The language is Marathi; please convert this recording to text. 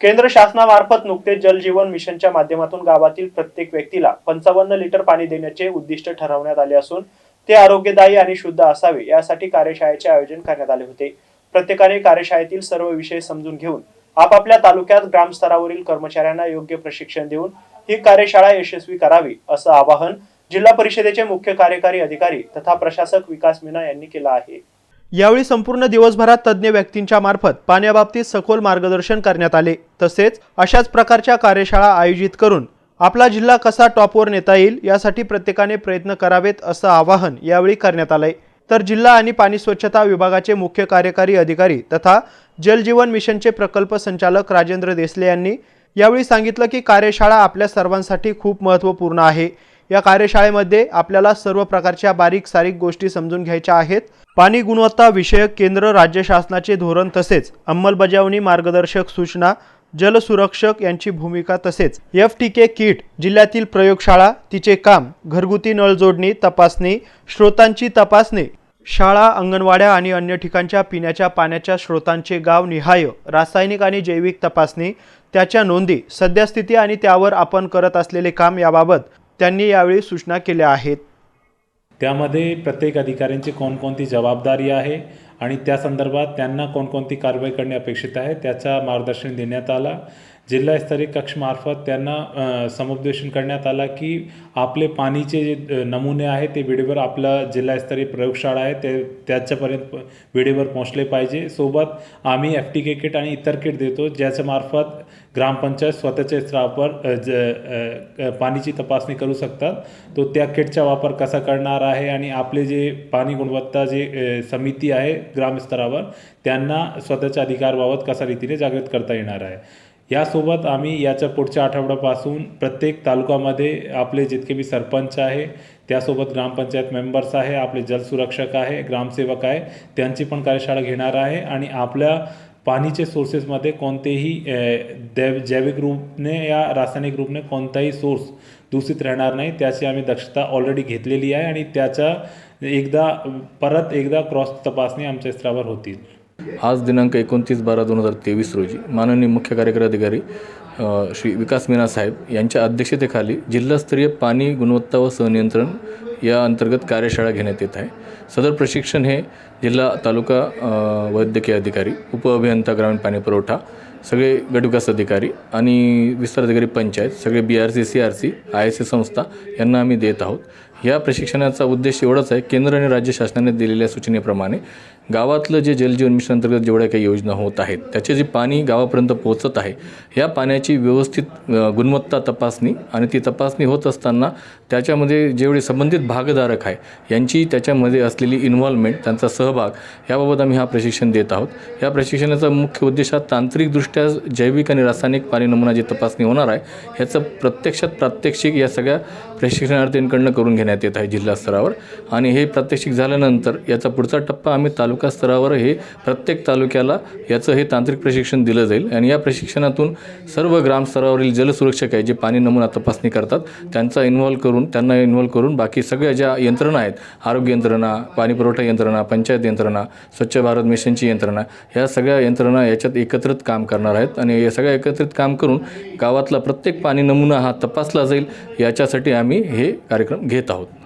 केंद्र शासनामार्फत नुकतेच जलजीवन मिशनच्या माध्यमातून गावातील प्रत्येक व्यक्तीला पंचावन्न लिटर पाणी देण्याचे उद्दिष्ट ठरवण्यात आले असून ते आरोग्यदायी आणि शुद्ध असावे यासाठी कार्यशाळेचे आयोजन करण्यात आले होते. प्रत्येकाने कार्यशाळेतील सर्व विषय समजून घेऊन आपापल्या तालुक्यात ग्रामस्तरावरील कर्मचाऱ्यांना योग्य प्रशिक्षण देऊन ही कार्यशाळा यशस्वी करावी असं आवाहन जिल्हा परिषदेचे मुख्य कार्यकारी अधिकारी तथा प्रशासक विकास मीना यांनी केलं आहे. यावेळी संपूर्ण दिवसभरात तज्ज्ञ व्यक्तींच्या मार्फत पाण्याबाबतीत सखोल मार्गदर्शन करण्यात आले. तसेच अशाच प्रकारच्या कार्यशाळा आयोजित करून आपला जिल्हा कसा टॉपवर नेता येईल यासाठी प्रत्येकाने प्रयत्न करावेत असं आवाहन यावेळी करण्यात आलंय. तर जिल्हा आणि पाणी स्वच्छता विभागाचे मुख्य कार्यकारी अधिकारी तथा जलजीवन मिशनचे प्रकल्प संचालक राजेंद्र देसले यांनी यावेळी सांगितलं की कार्यशाळा आपल्या सर्वांसाठी खूप महत्त्वपूर्ण आहे. या कार्यशाळेमध्ये आपल्याला सर्व प्रकारच्या बारीक सारीक गोष्टी समजून घ्यायच्या आहेत. पाणी गुणवत्ता विषयक केंद्र राज्य शासनाचे धोरण तसेच अंमलबजावणी मार्गदर्शक सूचना जलसुरक्षक यांची भूमिका तसेच एफ टी के किट जिल्ह्यातील प्रयोगशाळा तिचे काम घरगुती नळ जोडणी तपासणी स्रोतांची तपासणी शाळा अंगणवाड्या आणि अन्य ठिकाणच्या पिण्याच्या पाण्याच्या स्रोतांचे गाव निहाय रासायनिक आणि जैविक तपासणी त्याच्या नोंदी सद्यस्थिती आणि त्यावर आपण करत असलेले काम याबाबत त्यांनी यावेळी सूचना केल्या आहेत. त्यामध्ये प्रत्येक अधिकाऱ्यांची कोणकोणती जबाबदारी आहे? आणि त्या संदर्भात त्यांना कोणकोणती कारवाई करणे अपेक्षित आहे त्याचा मार्गदर्शन देण्यात आला. जिल्हास्तरीय कक्षमार्फत त्यांना समुपदेशन करण्यात आला की आपले पाणीचे जे नमुने आहेत ते वेळेवर आपला जिल्हास्तरीय प्रयोगशाळा आहे ते त्याच्यापर्यंत वेळेवर पोहोचले पाहिजे. सोबत आम्ही एफ टी के किट आणि इतर किट देतो ज्याच्या मार्फत ग्रामपंचायत स्वतःच्या स्तरावर ज पाणीची तपासणी करू शकतात. तो त्या किटचा वापर कसा करणार आहे आणि आपले जे पाणी गुणवत्ता जे समिती आहे ग्रामस्तरावर त्यांना स्वतःच्या अधिकारबाबत कसा रीतीने जागृत करता येणार आहे? यासोबत आम्ही याच्या पुढच्या आठवड्यापासून प्रत्येक तालुक्यामध्ये आपले जितके बी सरपंच आहे त्यासोबत ग्रामपंचायत मेंबर्स आहे आपले जलसुरक्षक आहे ग्रामसेवक आहे त्यांची पण कार्यशाळा घेणार आहे आणि आपल्या पाणीचे सोर्सेसमध्ये कोणतेही दैव जैविक रूपने या रासायनिक रूपने कोणताही सोर्स दूषित राहणार नाही. त्याची आम्ही दक्षता ऑलरेडी घेतलेली आहे आणि त्याच्या एकदा परत एकदा क्रॉस तपासणी आमच्या स्तरावर होतील. आज दिनांक एकोणतीस बारा दोन हजार तेवीस रोजी माननीय मुख्य कार्यकारी अधिकारी श्री विकास मीना साहेब यांच्या अध्यक्षतेखाली जिल्हास्तरीय पाणी गुणवत्ता व सहनियंत्रण या अंतर्गत कार्यशाळा घेण्यात येत आहे. सदर प्रशिक्षण हे जिल्हा तालुका वैद्यकीय अधिकारी उपअभियंता ग्रामीण पाणी पुरवठा सगळे गटविकास अधिकारी आणि विस्तार अधिकारी पंचायत सगळे B R C C R C I S C संस्था यांना आम्ही देत आहोत. या प्रशिक्षणाचा उद्देश एवढाच आहे केंद्र आणि राज्य शासनाने दिलेल्या सूचनेप्रमाणे गावातलं जे जलजीवन मिशन अंतर्गत जेवढ्या काही योजना होत आहेत त्याचे जे पाणी गावापर्यंत पोहोचत आहे या पाण्याची व्यवस्थित गुणवत्ता तपासणी आणि ती तपासणी होत असताना त्याच्यामध्ये जेवढे संबंधित भागधारक आहे यांची त्याच्यामध्ये असलेली इन्व्हॉल्वमेंट त्यांचा सहभाग याबाबत आम्ही हा प्रशिक्षण देत आहोत. या प्रशिक्षणाचा मुख्य उद्देश हा तांत्रिकदृष्ट्या जैविक आणि रासायनिक पाणी नमुना जी तपासणी होणार आहे ह्याचं प्रत्यक्षात प्रात्यक्षिक या सगळ्या प्रशिक्षणार्थींकडनं करून घेण्यात येत आहे जिल्हा स्तरावर. आणि हे प्रात्यक्षिक झाल्यानंतर याचा पुढचा टप्पा आम्ही तालुका स्तरावर हे प्रत्येक तालुक्याला याचं हे तांत्रिक प्रशिक्षण दिलं जाईल. आणि या प्रशिक्षणातून सर्व ग्रामस्तरावरील जलसुरक्षक आहे जे पाणी नमुना तपासणी करतात त्यांचा इन्व्हॉल्व करून त्यांना इन्व्हॉल्व करून बाकी सगळ्या ज्या यंत्रणा आहेत आरोग्य यंत्रणा पाणी पुरवठा यंत्रणा पंचायत यंत्रणा स्वच्छ भारत मिशनची यंत्रणा ह्या सगळ्या यंत्रणा याच्यात एकत्रित काम करणार आहेत. आणि या सगळ्या एकत्रित काम करून गावातला प्रत्येक पाणी नमुना हा तपासला जाईल. याच्यासाठी आम्ही हे कार्यक्रम घेत आहोत.